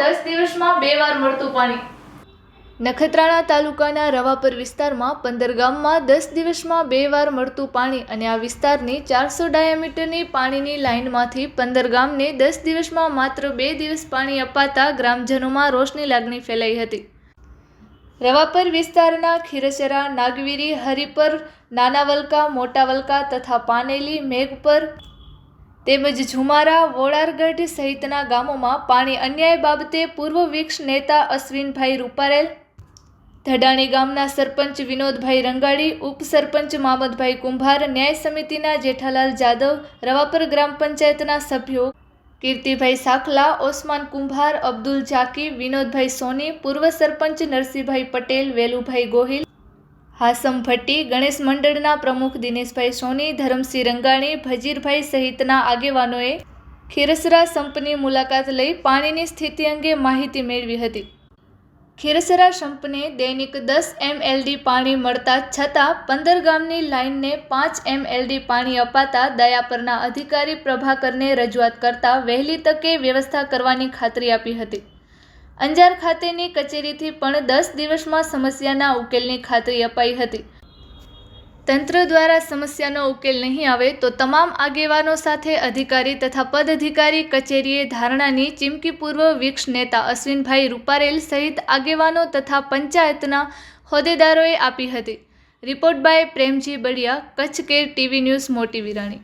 દસ દિવસમાં બે વાર મળતું પાણી. નખત્રાણા તાલુકાના રવાપર વિસ્તારમાં પંદર ગામમાં દસ દિવસમાં બે વાર મળતું પાણી અને આ વિસ્તારની ચારસો ડાયામીટરની પાણીની લાઇનમાંથી પંદર ગામને દસ દિવસમાં માત્ર બે દિવસ પાણી અપાતા ગ્રામજનોમાં રોષની લાગણી ફેલાઈ હતી. રવાપર વિસ્તારના ખીરસરા, નાગવીરી, હરિપર નાના વલકા મોટા વલકા તથા પાનેલી, મેઘપર તેમજ ઝુમારા, વોળારગઢ સહિતના ગામોમાં પાણી અન્યાય બાબતે પૂર્વ વિક્ષ નેતા અશ્વિનભાઈ રૂપારેલ, ધડાણી ગામના સરપંચ વિનોદભાઈ રંગાડી ઉપસરપંચ મામદભાઈ કુંભાર, ન્યાય સમિતિના જેઠાલાલ જાદવ, રવાપર ગ્રામ પંચાયતના સભ્યો કીર્તિભાઈ સાખલા, ઓસમાન કુંભાર, અબ્દુલ ઝાકી, વિનોદભાઈ સોની, પૂર્વ સરપંચ નરસિંહભાઈ પટેલ, વેલુભાઈ ગોહિલ હાસમ ભટ્ટી, ગણેશ મંડળના પ્રમુખ દિનેશભાઈ સોની, ધરમસિંહ રંગાણી, ભજીરભાઈ સહિતના આગેવાનોએ ખીરસરા સંપની મુલાકાત લઈ પાણીની સ્થિતિ અંગે માહિતી મેળવી હતી. ખીરસરા સંપને દૈનિક દસ એમએલડી પાણી મળતા છતાં પંદર ગામની લાઇનને પાંચ એમએલડી પાણી અપાતા દયાપરના અધિકારી પ્રભાકરને રજૂઆત કરતા વહેલી તકે વ્યવસ્થા કરવાની ખાતરી આપી હતી. અંજાર ખાતેની કચેરીથી પણ દસ દિવસમાં સમસ્યાના ઉકેલની ખાતરી અપાઈ હતી. તંત્ર દ્વારા સમસ્યાનો ઉકેલ નહીં આવે તો તમામ આગેવાનો સાથે અધિકારી તથા પદ અધિકારી કચેરીએ ધારણાની ચીમકીપૂર્વ વિક્ષ નેતા અશ્વિનભાઈ રૂપારેલ સહિત આગેવાનો તથા પંચાયતના હોદ્દેદારોએ આપી હતી. Report by Premji Baliya Kutch care TV news, Moti Virani.